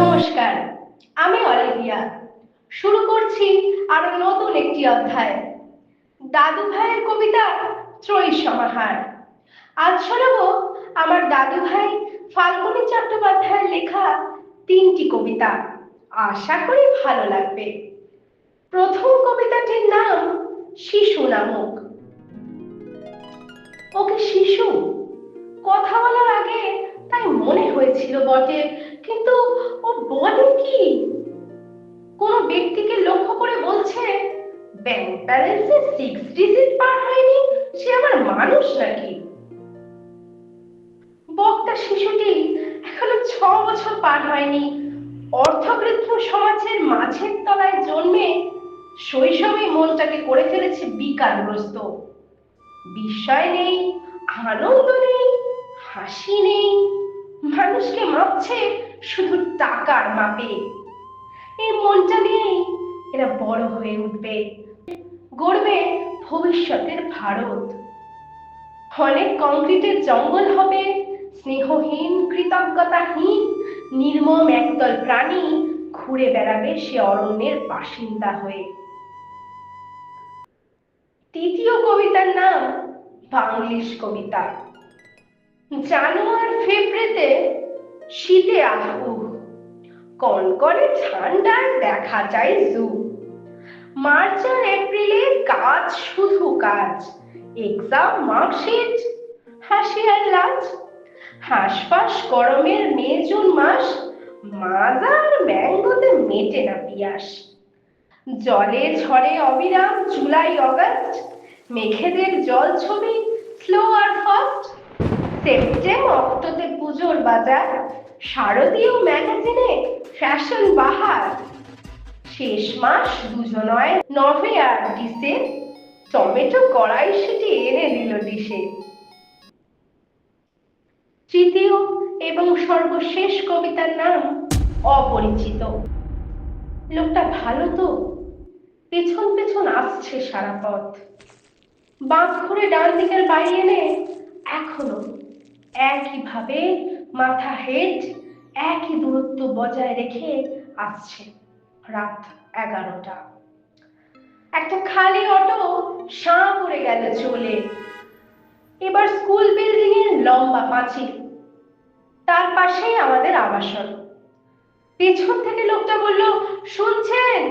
নমস্কার, আমি অলিভিয়া। শুরু করছি আরও নতুন একটি অধ্যায়। দাদু ভাইয়ের কবিতা ত্রয়ী সমাহার। আজ শোনাবো আমার দাদু ভাই ফাল্গুনী চট্টোপাধ্যায়ের লেখা তিনটি কবিতা। আশা করি ভালো লাগবে। প্রথম কবিতাটির নাম শিশু নামক। ওকে শিশু, কথা বলার আগে তাই মনে হয়েছিল বটে কিন্তু ও বলে কি? কোন ব্যক্তিকে লক্ষ্য করে বলছে ব্যাংক ব্যালেন্সে সিক্স ডিজিট পার হয়নি, সে আমার মানুষ নাকি? বক্তা শিশুটি এখনও ছ বছর পার হয়নি। অর্থবৃদ্ধ সমাজের মাঝের তলায় জন্মে শৈশবে মনটাকে করে ফেলেছে বিকারগ্রস্ত। বিস্ময় নেই, আনন্দ নেই, হাসি নেই মানুষকে মাপছে শুধু টাকার মাপে। এই মনটা নিয়েই এরা বড় হয়ে উঠবে। গড়বে ভবিষ্যতের ভারত। অনেক কংক্রিটের জঙ্গল হবে, স্নেহহীন, কৃতজ্ঞতাহীন, নির্মম একদল প্রাণী ঘুরে বেড়াবে সে অরণ্যের বাসিন্দা হয়ে। তৃতীয় কবিতার নাম বাংলিশ কবিতা। জানুয়ার ফেব্রুয়ারিতে শীতে আহু কনকনে ঠান্ডায় দেখা যায় জু মার্চ আর এপ্রিলে কাজ শুধু কাজ। এক্সাম মার্কশিট হাসি আর লাজ। হাসপাস গরমের মে, জুন মাস মাজা আর ম্যাঙ্গোতে মেটে না পিয়াস। জলে ঝড়ে অবিরাম জুলাই, অগাস্ট। মেঘেদের জল ছবি স্লো আর ফাস্ট সেপ্টেম অক্টোতে পুজোর বাজার, শারদীয় ম্যাগাজিনে ফ্যাশন বাহার। শেষ মাস দুজনয় নভে আর ডিসে, টমেটো কড়াই সেটি এনে দিল ডিশে তৃতীয় এবং সর্বশেষ কবিতার নাম অপরিচিত। লোকটা ভালো তো, পেছন পেছন আসছে সারা পথ। বাঁক ঘুরে ডান দিকের বাড়ি এনে এখনও একইভাবে মাথা হেড একই দূরত্ব বজায় রেখে আসছে রাত এগারোটা। একটা খালি অটো সাঁ করে গেল চলে। এবার স্কুল বিল্ডিং এর লম্বা পাঁচিল তার পাশেই আমাদের আবাসন। পেছন থেকে লোকটা বলল, শুনছেন?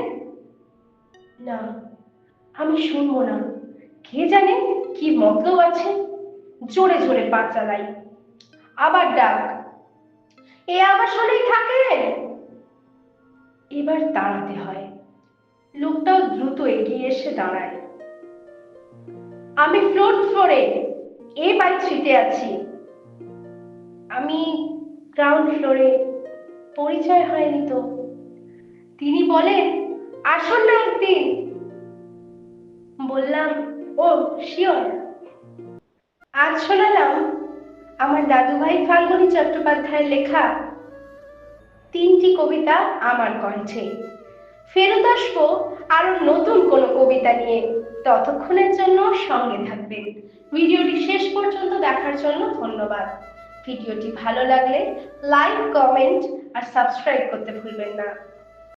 না, আমি শুনব না। কে জানে কি মতলব আছে? জোরে জোরে পা চালাই। আবার ডাক। এ আবার আবাসনেই থাকে। এবার দাঁড়াতে হয়। লোকটাও দ্রুত এগিয়ে এসে দাঁড়ায়। আমি ফ্লোর ফ্লোরে এ বাই থ্রিতে আছি। আমি গ্রাউন্ড ফ্লোরে পরিচয় হয়নি তো। তিনি বলেন, আসুন না একদিন। বললাম, ও শিওর আজ শোনালাম আমার দাদুভাই ফাল্গুনী চট্টোপাধ্যায়ের লেখা তিনটি কবিতা আমার কণ্ঠে। ফেরত আসব আরও নতুন কোনো কবিতা নিয়ে। ততক্ষণের জন্য সঙ্গে থাকবেন। ভিডিওটি শেষ পর্যন্ত দেখার জন্য ধন্যবাদ। ভিডিওটি ভালো লাগলে লাইক, কমেন্ট আর সাবস্ক্রাইব করতে ভুলবেন না।